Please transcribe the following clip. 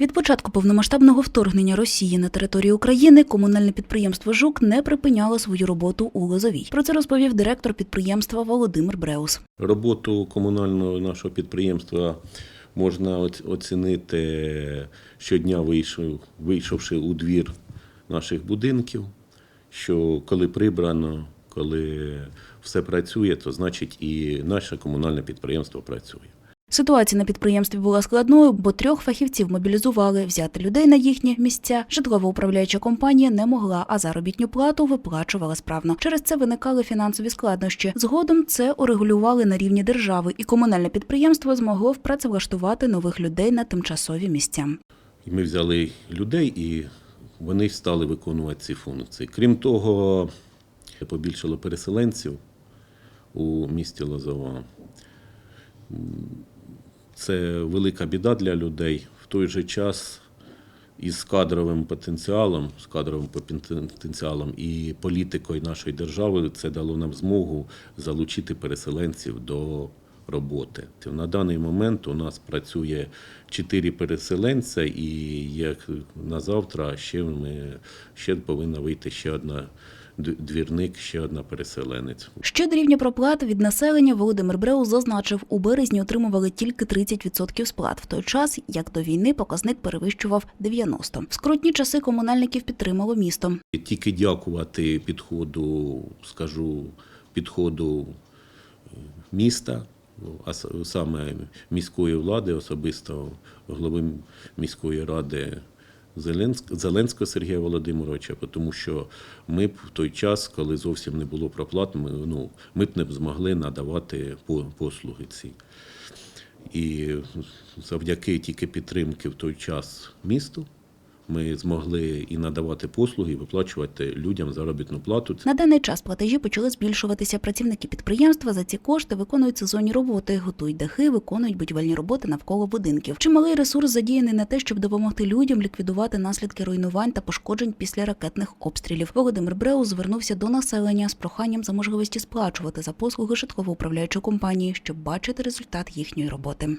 Від початку повномасштабного вторгнення Росії на територію України комунальне підприємство Жук не припиняло свою роботу у Лозовій. Про це розповів директор підприємства Володимир Бреус. Роботу комунального нашого підприємства можна оцінити щодня, вийшов, вийшовши у двір наших будинків, що коли прибрано, коли все працює, то значить і наше комунальне підприємство працює. Ситуація на підприємстві була складною, бо трьох фахівців мобілізували взяти людей на їхні місця. Житлово-управляюча компанія не могла, а заробітну плату виплачувала справно. Через це виникали фінансові складнощі. Згодом це урегулювали на рівні держави, і комунальне підприємство змогло працевлаштувати нових людей на тимчасові місця. Ми взяли людей, і вони стали виконувати ці функції. Крім того, побільшало переселенців у місті Лозова. Це велика біда для людей. В той же час із кадровим потенціалом, з кадровим потенціалом і політикою нашої держави це дало нам змогу залучити переселенців до роботи. На даний момент у нас працює чотири переселенця, і як на завтра ще ми ще повинна вийти ще одна двірник, ще одна переселенець. Щодо рівня проплат від населення Володимир Бреус зазначив, у березні отримували тільки 30% сплат, в той час, як до війни показник перевищував 90%. В скрутні часи комунальників підтримало місто. І Тільки дякувати підходу, скажу, підходу е, міста, а саме міської влади, особисто голови міської ради Зеленського Сергія Володимировича, тому що ми б в той час, коли зовсім не було проплат, ми, ну, ми б не змогли надавати послуги ці. І завдяки тільки підтримки в той час місту ми змогли і надавати послуги, і виплачувати людям заробітну плату. На даний час платежі почали збільшуватися. Працівники підприємства за ці кошти виконують сезонні роботи, готують дахи, виконують будівельні роботи навколо будинків. Чималий ресурс задіяний на те, щоб допомогти людям ліквідувати наслідки руйнувань та пошкоджень після ракетних обстрілів. Володимир Бреус звернувся до населення з проханням за можливості сплачувати за послуги житлово-управляючої компанії, щоб бачити результат їхньої роботи.